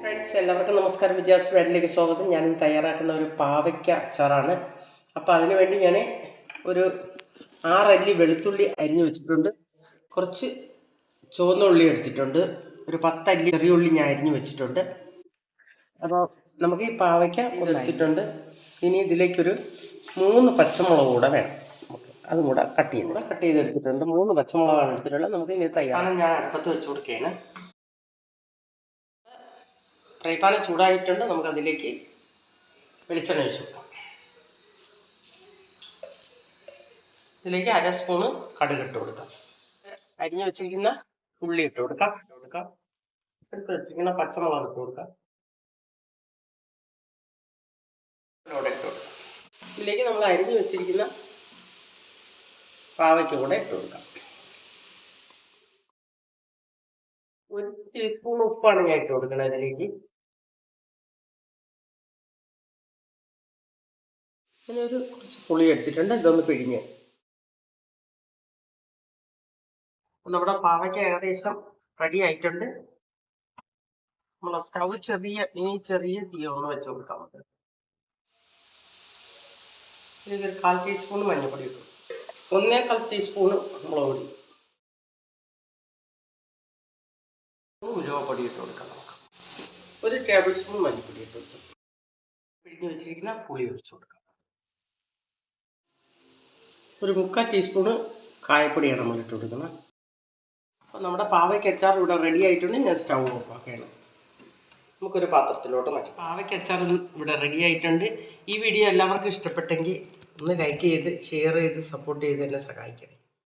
Friends എല്ലാവർക്കും നമസ്കാരം. വിജയാസ് വേഡിലേക്ക് സ്വാഗതം. ഞാനിന്ന് തയ്യാറാക്കുന്ന ഒരു പാവയ്ക്ക അച്ചാറാണ്. അപ്പോൾ അതിനുവേണ്ടി ഞാൻ ഒരു ആറല്ലി വെളുത്തുള്ളി അരിഞ്ഞു വെച്ചിട്ടുണ്ട്. കുറച്ച് ചുവന്ന ഉള്ളി എടുത്തിട്ടുണ്ട്. ഒരു പത്തല്ലി ചെറിയ ഉള്ളി ഞാൻ അരിഞ്ഞു വെച്ചിട്ടുണ്ട്. അപ്പോൾ നമുക്ക് ഈ പാവയ്ക്ക എടുത്തിട്ടുണ്ട്. ഇനി ഇതിലേക്കൊരു മൂന്ന് പച്ചമുളക് കൂടെ വേണം. അതും കൂടെ കട്ട് ചെയ്ത് കട്ട് ചെയ്ത് എടുത്തിട്ടുണ്ട് മൂന്ന് പച്ചമുളകാണ് എടുത്തിട്ടുള്ളത്. നമുക്ക് ഇനി തയ്യാറാണ് ഞാൻ അടുപ്പത്ത് വെച്ച് കൊടുക്കുകയാണ് ഫ്രൈ പാൻ ചൂടായിട്ടുണ്ട്. നമുക്ക് അതിലേക്ക് വെളിച്ചെണ്ണ ഒഴിച്ചു കൊടുക്കാം. ഇതിലേക്ക് അര സ്പൂണ് കടുക് ഇട്ട് കൊടുക്കാം. അരിഞ്ഞു വെച്ചിരിക്കുന്ന ഉള്ളി ഇട്ട് കൊടുക്കാം. ഇട്ട് കൊടുക്കാം എടുത്ത് വെച്ചിരിക്കുന്ന പച്ചമുളക് ഇട്ട് കൊടുക്കാം ഇട്ട് കൊടുക്കാം. ഇതിലേക്ക് നമ്മൾ അരിഞ്ഞു വെച്ചിരിക്കുന്ന പാവയ്ക്ക് കൂടെ ഇട്ട് കൊടുക്കാം. ഒരു ടീസ്പൂൺ ഉപ്പാണ് ഞാൻ ഇട്ട് കൊടുക്കുന്നത് അതിലേക്ക്. ഒരു കുറച്ച് പുളി എടുത്തിട്ടുണ്ട് ഇതൊന്ന് പിഴിഞ്ഞ്. നമ്മുടെ പാവയ്ക്ക ഏകദേശം റെഡി ആയിട്ടുണ്ട്. നമ്മളെ സ്റ്റൗ ചെറിയ ഇനി ചെറിയ തീ ഒന്ന് വെച്ച് കൊടുക്കാം നമുക്ക്. ഇതിൽ കാൽ ടീസ്പൂൺ മഞ്ഞൾപ്പൊടി ഇട്ടു ഒന്നേകാൽ ടീസ്പൂണ് മുളക് പൊടി. ഉലുവപ്പൊടി ഇട്ട് കൊടുക്കാം നമുക്ക്. ഒരു ടേബിൾ സ്പൂൺ മല്ലിപ്പൊടി ഇട്ട് കൊടുത്തു പിഴിഞ്ഞ് വെച്ചിരിക്കുന്ന പുളി ഒഴിച്ചു കൊടുക്കാം. ഒരു മുക്കാൽ ടീസ്പൂണ് കായപ്പൊടിയാണ് നമ്മൾ ഇട്ട് കൊടുക്കുന്നത്. അപ്പോൾ നമ്മുടെ പാവയ്ക്ക് അച്ചാർ ഇവിടെ റെഡി ആയിട്ടുണ്ട്. ഞാൻ സ്റ്റൗ ഓഫാക്കുകയാണ് നമുക്കൊരു പാത്രത്തിലോട്ട് മാറ്റാം. പാവയ്ക്ക് അച്ചാർ ഇവിടെ റെഡി ആയിട്ടുണ്ട്. ഈ വീഡിയോ എല്ലാവർക്കും ഇഷ്ടപ്പെട്ടെങ്കിൽ ഒന്ന് ലൈക്ക് ചെയ്ത് ഷെയർ ചെയ്ത് സപ്പോർട്ട് ചെയ്ത് എന്നെ സഹായിക്കണേ.